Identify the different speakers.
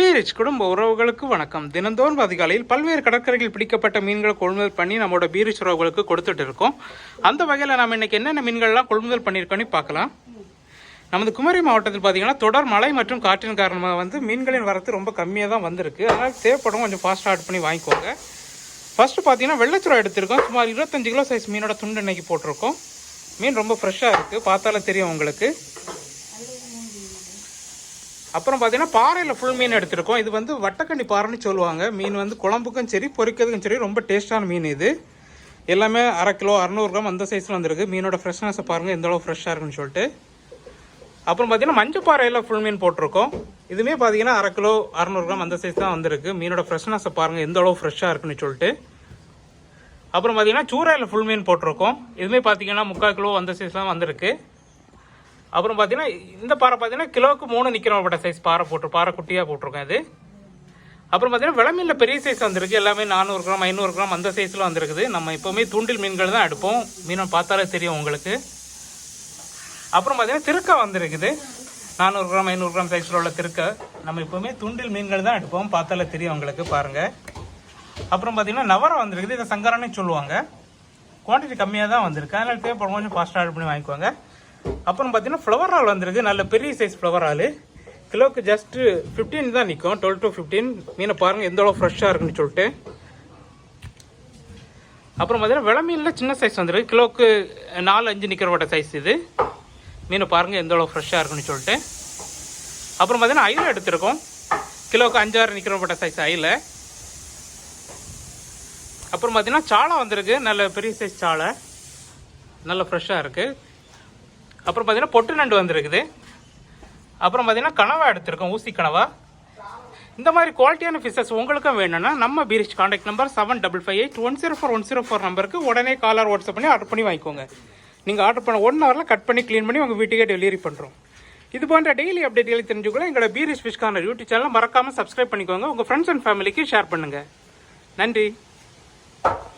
Speaker 1: பீரிச் குடும்ப உறவுகளுக்கு வணக்கம். தினந்தோறும் அதிகாலையில் பல்வேறு கடற்கரையில் பிடிக்கப்பட்ட மீன்களை கொள்முதல் பண்ணி நம்மளோட பீரிச் உறவுகளுக்கு கொடுத்துட்டு இருக்கோம். அந்த வகையில் நம்ம இன்னைக்கு என்னென்ன மீன்கள்லாம் கொள்முதல் பண்ணியிருக்கோன்னு பார்க்கலாம். நமது குமரி மாவட்டத்தில் பார்த்தீங்கன்னா தொடர் மழை மற்றும் காற்றின் காரணமாக வந்து மீன்களின் வரத்து ரொம்ப கம்மியாக தான் வந்திருக்கு. அதனால் தேவைப்படும் கொஞ்சம் ஃபாஸ்ட்டாக ஆட் பண்ணி வாங்கிக்கோங்க. ஃபஸ்ட்டு பார்த்தீங்கன்னா வெள்ளச்சுரா எடுத்திருக்கோம். சுமார் இருபத்தஞ்சு கிலோ சைஸ் மீனோட துண்டு இன்னைக்கு போட்டிருக்கோம். மீன் ரொம்ப ஃப்ரெஷ்ஷாக இருக்குது பார்த்தாலே தெரியும் உங்களுக்கு. அப்புறம் பார்த்தீங்கன்னா பாறையில் ஃபுல் மீன் எடுத்திருக்கோம். இது வந்து வட்டக்கண்ணி பாறைன்னு சொல்லுவாங்க. மீன் வந்து குழம்புக்கும் சரி பொரிக்கிறதுக்கும் சரி ரொம்ப டேஸ்ட்டான மீன் இது. எல்லாமே அரை கிலோ அறநூறு கிராம் அந்த சைஸில் வந்திருக்கு. மீனோட ஃப்ரெஷ்னஸை பாருங்கள் எந்த அளவு ஃப்ரெஷ்ஷாக இருக்குன்னு சொல்லிட்டு. அப்புறம் பார்த்தீங்கன்னா மஞ்சள் பாறையில் ஃபுல் மீன் போட்டிருக்கோம். இதுவுமே பார்த்தீங்கன்னா அரை கிலோ அறநூறு கிராம் அந்த சைஸ் தான் வந்திருக்கு. மீனோட ஃப்ரெஷ்னஸை பாருங்கள் எந்த அளவு ஃப்ரெஷ்ஷாக இருக்குன்னு சொல்லிட்டு. அப்புறம் பார்த்தீங்கன்னா சூறாயில் ஃபுல் மீன் போட்டிருக்கோம். இதுவுமே பார்த்தீங்கன்னா முக்கால் கிலோ அந்த சைஸ் தான் வந்திருக்கு. அப்புறம் பார்த்தீங்கன்னா இந்த பாறை பார்த்தீங்கன்னா கிலோவுக்கு மூணு நிற்கிறப்பட்ட சைஸ் பாறை போட்டு பாறை குட்டியாக போட்டிருக்கோம் இது அப்புறம் பார்த்தீங்கன்னா விளமீனில் பெரிய சைஸ் வந்திருக்கு. எல்லாமே நானூறு கிராம் ஐநூறு கிராம் அந்த சைஸில் வந்திருக்குது. நம்ம எப்போவுமே தூண்டில் மீன்கள் தான் எடுப்போம். மீனை பார்த்தாலே தெரியும் உங்களுக்கு. அப்புறம் பார்த்தீங்கன்னா திருக்கா வந்திருக்குது. நானூறு கிராம் ஐநூறு கிராம் சைஸில் உள்ள திருக்கை. நம்ம எப்போவுமே தூண்டில் மீன்கள் தான் எடுப்போம். பார்த்தாலே தெரியும் உங்களுக்கு பாருங்கள் அப்புறம் பார்த்தீங்கன்னா நவரம் வந்திருக்குது. இதை சங்கரானே சொல்லுவாங்க. குவான்டிட்டி கம்மியாக தான் வந்திருக்கு. அதனால் தேவைப்படும் கொஞ்சம் ஃபாஸ்ட்டாக ஆர்டர் பண்ணி வாங்கிக்கோங்க. அப்புறம் பார்த்தீங்கன்னா ஃப்ளவர் ஆல் வந்திருக்கு. நல்ல பெரிய சைஸ் ஃப்ளவர் ஆல் கிலோவுக்கு ஜஸ்ட்டு ஃபிஃப்டீன் தான் நிற்கும் டுவெல் டு ஃபிஃப்டீன் மீனை பாருங்கள் எந்த அளவு ஃப்ரெஷ்ஷாக இருக்குன்னு சொல்லிட்டு. அப்புறம் பார்த்தீங்கன்னா விலை மீனில் சின்ன சைஸ் வந்துருக்கு. கிலோவுக்கு நாலு அஞ்சு நிற்கிறவட்ட சைஸ் இது. மீனை பாருங்கள் எந்த அளவு ஃப்ரெஷ்ஷாக இருக்குன்னு சொல்லிட்டு. அப்புறம் பார்த்தீங்கன்னா அயிலை எடுத்திருக்கோம். கிலோவுக்கு அஞ்சாறு நிற்கிறவட்ட சைஸ் அயிலை. அப்புறம் பார்த்தீங்கன்னா சாலை வந்திருக்கு. நல்ல பெரிய சைஸ் சாலை. நல்ல ஃப்ரெஷ்ஷாக இருக்குது அப்புறம் பார்த்தீங்கன்னா பொட்டு நண்டு வந்துருக்குது. அப்புறம் பார்த்தீங்கன்னா கனவா எடுத்திருக்கோம் ஊசி கனவா. இந்த மாதிரி குவாலிட்டியான ஃபிஷஸ் உங்களுக்கும் வேணும்னா நம்ம Peiris contact number seven double five eight one zero four one zero four நம்பருக்கு உடனே காலர் வாட்ஸ்அப் பண்ணி ஆர்டர் பண்ணி வாங்கிக்கோங்க. நீங்கள் ஆர்டர் பண்ண ஒன் ஹவரில் கட் பண்ணி க்ளீன் பண்ணி உங்கள் வீட்டுக்கே டெலிவரி பண்ணுறோம் இது போன்ற டெய்லி அப்டேட்களை தெரிஞ்சுக்கொள்ள எங்களோட Peiris fish corner YouTube channel மறக்காமல் சப்ஸ்கிரைப் பண்ணிக்கோங்க. உங்கள் ஃப்ரெண்ட்ஸ் அண்ட் ஃபேமிலிக்கு ஷேர் பண்ணுங்கள் நன்றி.